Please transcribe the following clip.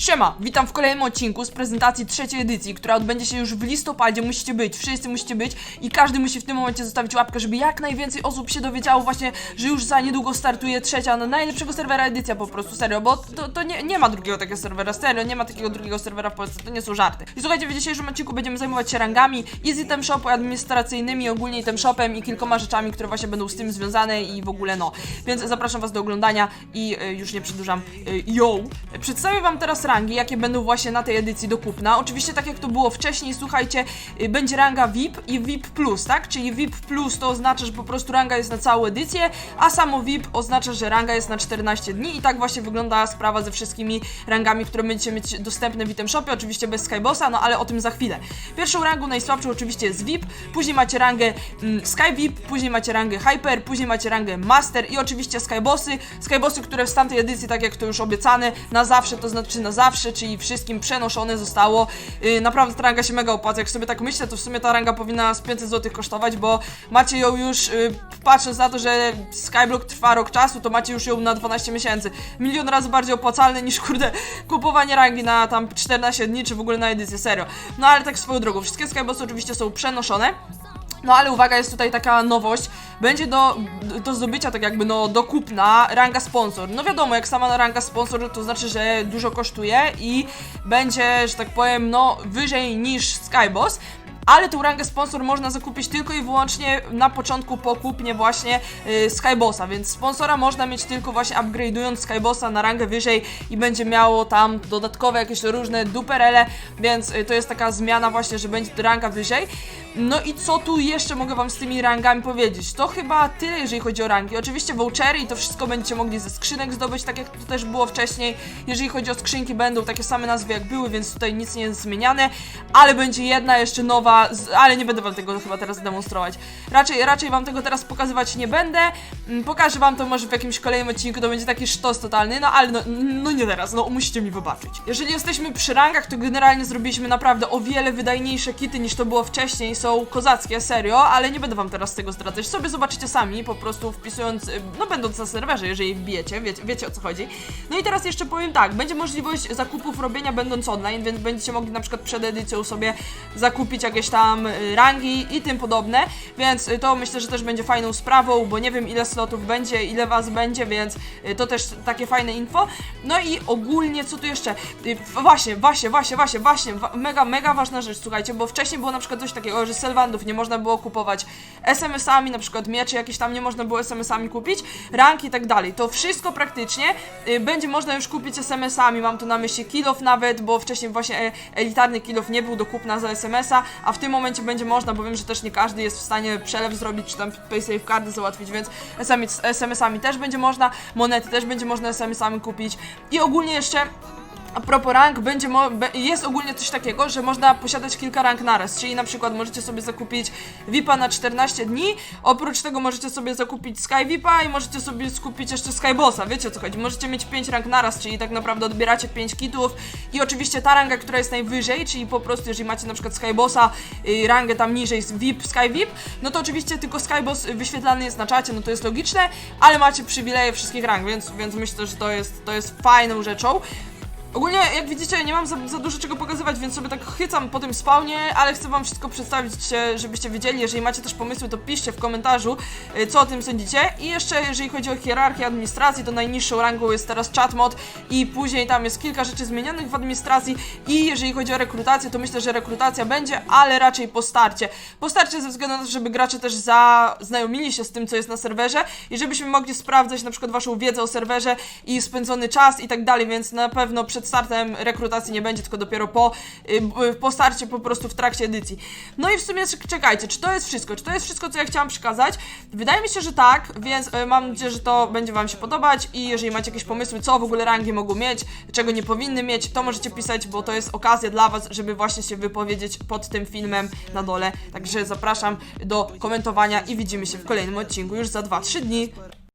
Siema, witam w kolejnym odcinku z prezentacji trzeciej edycji, która odbędzie się już w listopadzie. Musicie być, wszyscy musicie być i każdy musi w tym momencie zostawić łapkę, żeby jak najwięcej osób się dowiedziało właśnie, że już za niedługo startuje trzecia, no najlepszego serwera edycja po prostu, serio, bo to, to nie, nie ma drugiego takiego serwera, serio, nie ma takiego drugiego serwera w Polsce, to nie są żarty. I słuchajcie, w dzisiejszym odcinku będziemy zajmować się rangami i z shopu administracyjnymi, ogólnie item shopem i kilkoma rzeczami, które właśnie będą z tym związane i w ogóle no. Więc zapraszam was do oglądania i y, już nie przedłużam. Y, yo! Przedstawię wam teraz rangi, jakie będą właśnie na tej edycji do kupna. Oczywiście tak jak to było wcześniej, słuchajcie, y, będzie ranga VIP i VIP Plus, tak? Czyli VIP Plus to oznacza, że po prostu ranga jest na całą edycję, a samo VIP oznacza, że ranga jest na 14 dni i tak właśnie wygląda sprawa ze wszystkimi rangami, które będziecie mieć dostępne w item shopie, oczywiście bez Skybossa, no ale o tym za chwilę. Pierwszą rangą, najsłabszą oczywiście jest VIP, później macie rangę mm, Sky VIP, później macie rangę Hyper, później macie rangę Master i oczywiście Skybossy, Skybossy, które w tamtej edycji, tak jak to już obiecane, na zawsze, to znaczy na zawsze, czyli wszystkim przenoszone zostało. Yy, naprawdę ta ranga się mega opłaca, jak sobie tak myślę, to w sumie ta ranga powinna z 500 zł kosztować, bo macie ją już, yy, patrząc na to, że Skyblock trwa rok czasu, to macie już ją na 12 miesięcy. Milion razy bardziej opłacalne niż, kurde, kupowanie rangi na tam 14 dni, czy w ogóle na edycję, serio. No ale tak swoją drogą, wszystkie Skybossy oczywiście są przenoszone. No ale uwaga, jest tutaj taka nowość. Będzie do, do zdobycia tak jakby no do kupna ranga sponsor. No wiadomo, jak sama ranga sponsor to znaczy, że dużo kosztuje i będzie, że tak powiem, no wyżej niż Skyboss. Ale tą rangę sponsor można zakupić tylko i wyłącznie na początku po kupnie właśnie y, Skybossa, więc sponsora można mieć tylko właśnie upgrade'ując Skybossa na rangę wyżej i będzie miało tam dodatkowe jakieś różne duperele, więc y, to jest taka zmiana właśnie, że będzie ranga wyżej. No i co tu jeszcze mogę wam z tymi rangami powiedzieć? To chyba tyle, jeżeli chodzi o rangi. Oczywiście vouchery i to wszystko będziecie mogli ze skrzynek zdobyć, tak jak to też było wcześniej. Jeżeli chodzi o skrzynki, będą takie same nazwy jak były, więc tutaj nic nie jest zmieniane, ale będzie jedna jeszcze nowa, ale nie będę wam tego chyba teraz demonstrować. Raczej, raczej wam tego teraz pokazywać nie będę. Mm, Pokażę wam to może w jakimś kolejnym odcinku, to będzie taki sztos totalny, no ale no, no nie teraz, no musicie mi wybaczyć. Jeżeli jesteśmy przy rangach, to generalnie zrobiliśmy naprawdę o wiele wydajniejsze kity niż to było wcześniej, są kozackie, serio, ale nie będę wam teraz tego zdradzać. Sobie zobaczycie sami, po prostu wpisując, y, no będąc na serwerze, jeżeli wbijecie, wiecie, wiecie o co chodzi. No i teraz jeszcze powiem tak, będzie możliwość zakupów robienia będąc online, więc będziecie mogli na przykład przed edycją sobie zakupić jakieś tam y, rangi i tym podobne, więc y, to myślę, że też będzie fajną sprawą, bo nie wiem ile slotów będzie, ile was będzie, więc to też takie fajne info. No i ogólnie, co tu jeszcze? Właśnie, właśnie, właśnie, właśnie, właśnie, mega, mega ważna rzecz, słuchajcie, bo wcześniej było na przykład coś takiego, że Sylwandów nie można było kupować SMS-ami, na przykład mieczy jakieś tam nie można było SMS-ami kupić, ranki i tak dalej. To wszystko praktycznie y, będzie można już kupić SMS-ami, mam tu na myśli kilof nawet, bo wcześniej właśnie e, elitarny kilof nie był do kupna za SMS-a, a w tym momencie będzie można, bo wiem, że też nie każdy jest w stanie przelew zrobić, czy tam PaySafe karty załatwić, więc SMS SMS-ami też będzie można, monety też będzie można SMS-ami kupić i ogólnie jeszcze a propos rank, będzie jest ogólnie coś takiego, że można posiadać kilka rank naraz, czyli na przykład możecie sobie zakupić VIPa na 14 dni, oprócz tego możecie sobie zakupić Sky VIPa i możecie sobie skupić jeszcze Skybossa, wiecie o co chodzi, możecie mieć 5 rank naraz, czyli tak naprawdę odbieracie 5 kitów i oczywiście ta ranga, która jest najwyżej, czyli po prostu jeżeli macie na przykład Skybossa, y, rangę tam niżej VIP, Sky VIP, no to oczywiście tylko Skyboss wyświetlany jest na czacie, no to jest logiczne, ale macie przywileje wszystkich rank, więc, więc myślę, że to jest, to jest fajną rzeczą. Ogólnie, jak widzicie, nie mam za, za dużo czego pokazywać, więc sobie tak chycam po tym spawnie, ale chcę wam wszystko przedstawić, e, żebyście wiedzieli. Jeżeli macie też pomysły, to piszcie w komentarzu, e, co o tym sądzicie. I jeszcze, jeżeli chodzi o hierarchię administracji, to najniższą rangą jest teraz chatmod i później tam jest kilka rzeczy zmienionych w administracji. I jeżeli chodzi o rekrutację, to myślę, że rekrutacja będzie, ale raczej po starcie. Po starcie ze względu na to, żeby gracze też zaznajomili się z tym, co jest na serwerze i żebyśmy mogli sprawdzać na przykład waszą wiedzę o serwerze i spędzony czas i tak dalej, więc na pewno przed startem rekrutacji nie będzie, tylko dopiero po, y, b- po starcie, po prostu w trakcie edycji. No i w sumie czek- czekajcie, czy to jest wszystko? Czy to jest wszystko, co ja chciałam przekazać? Wydaje mi się, że tak, więc y, mam nadzieję, że to będzie wam się podobać i jeżeli macie jakieś pomysły, co w ogóle rangi mogą mieć, czego nie powinny mieć, to możecie pisać, bo to jest okazja dla was, żeby właśnie się wypowiedzieć pod tym filmem na dole. Także zapraszam do komentowania i widzimy się w kolejnym odcinku już za 2-3 dni.